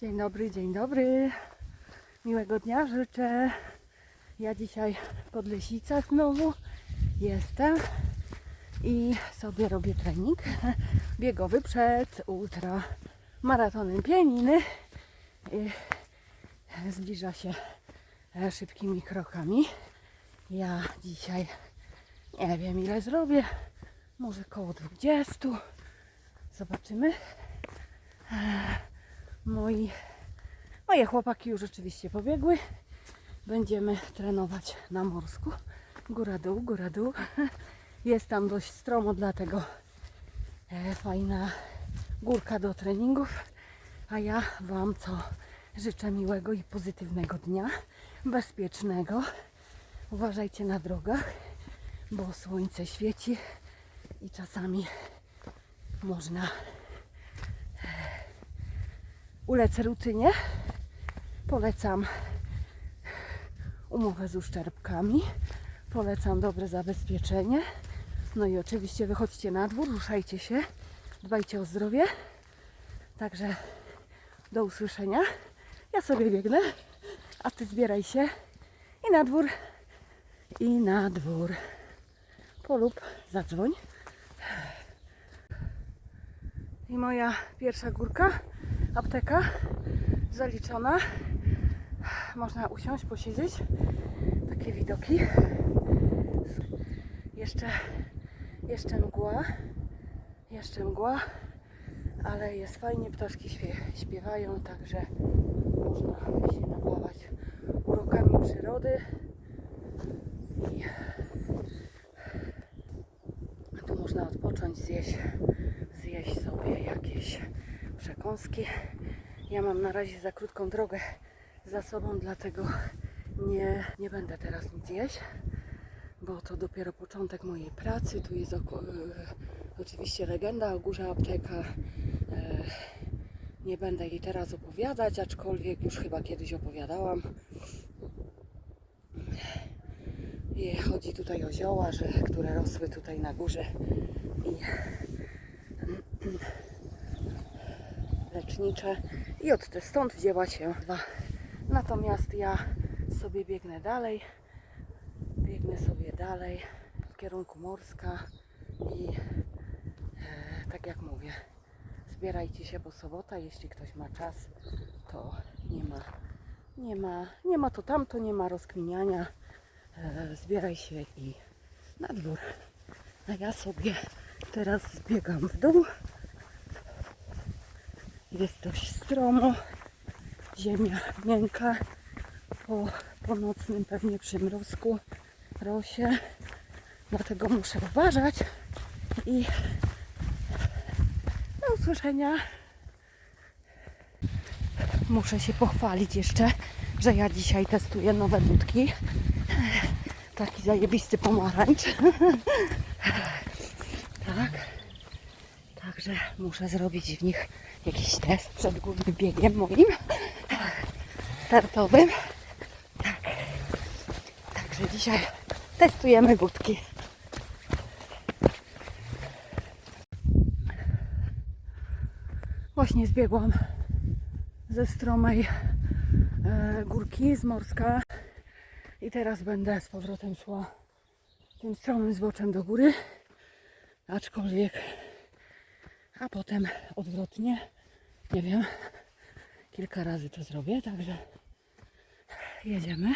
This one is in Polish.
Dzień dobry, dzień dobry. Miłego dnia życzę. Ja dzisiaj w Podlesicach znowu jestem i sobie robię trening biegowy przed ultra maratonem pianiny. Zbliża się szybkimi krokami. Ja dzisiaj nie wiem ile zrobię. Może koło 20. Zobaczymy. Moi, moje chłopaki już rzeczywiście pobiegły. Będziemy trenować na morsku. Góra dół, góra dół. Jest tam dość stromo, dlatego e, fajna górka do treningów. A ja Wam co życzę miłego i pozytywnego dnia, bezpiecznego. Uważajcie na drogach, bo słońce świeci i czasami można ulec rutynie. Polecam umowę z uszczerbkami. Polecam dobre zabezpieczenie. No i oczywiście wychodźcie na dwór, ruszajcie się, dbajcie o zdrowie. Także do usłyszenia. Ja sobie biegnę, a ty zbieraj się i na dwór, i na dwór. Polub, zadzwoń. I moja pierwsza górka, apteka zaliczona. Można usiąść, posiedzieć. Takie widoki. Jeszcze, jeszcze mgła. Jeszcze mgła. Ale jest fajnie, ptaszki śpie, śpiewają, także można się nabawać urokami przyrody. I tu można odpocząć, zjeść, zjeść sobie jakieś przekąski. Ja mam na razie za krótką drogę za sobą, dlatego nie, nie będę teraz nic jeść, bo to dopiero początek mojej pracy. Tu jest oko- e, oczywiście legenda o górze apteka. E, nie będę jej teraz opowiadać, aczkolwiek już chyba kiedyś opowiadałam. I chodzi tutaj o zioła, że, które rosły tutaj na górze i lecznicze i od te stąd wzięła się dwa. Natomiast ja sobie biegnę dalej, biegnę sobie dalej w kierunku Morska i e, tak jak mówię, zbierajcie się, bo sobota, jeśli ktoś ma czas, to nie ma, nie ma, nie ma to tamto, nie ma rozkminiania. E, zbieraj się i na dwór. A ja sobie teraz zbiegam w dół. Jest dość stromo, ziemia miękka po, po nocnym pewnie przymrozku, rosie. Dlatego muszę uważać i do usłyszenia. Muszę się pochwalić jeszcze, że ja dzisiaj testuję nowe budki. Taki zajebisty pomarańcz. tak. Także muszę zrobić w nich jakiś test przed głównym biegiem moim startowym. Tak. Także dzisiaj testujemy budki. Właśnie zbiegłam ze stromej e, górki z Morska i teraz będę z powrotem szła tym stromym zboczem do góry, aczkolwiek a potem odwrotnie. Nie wiem, kilka razy to zrobię, także jedziemy.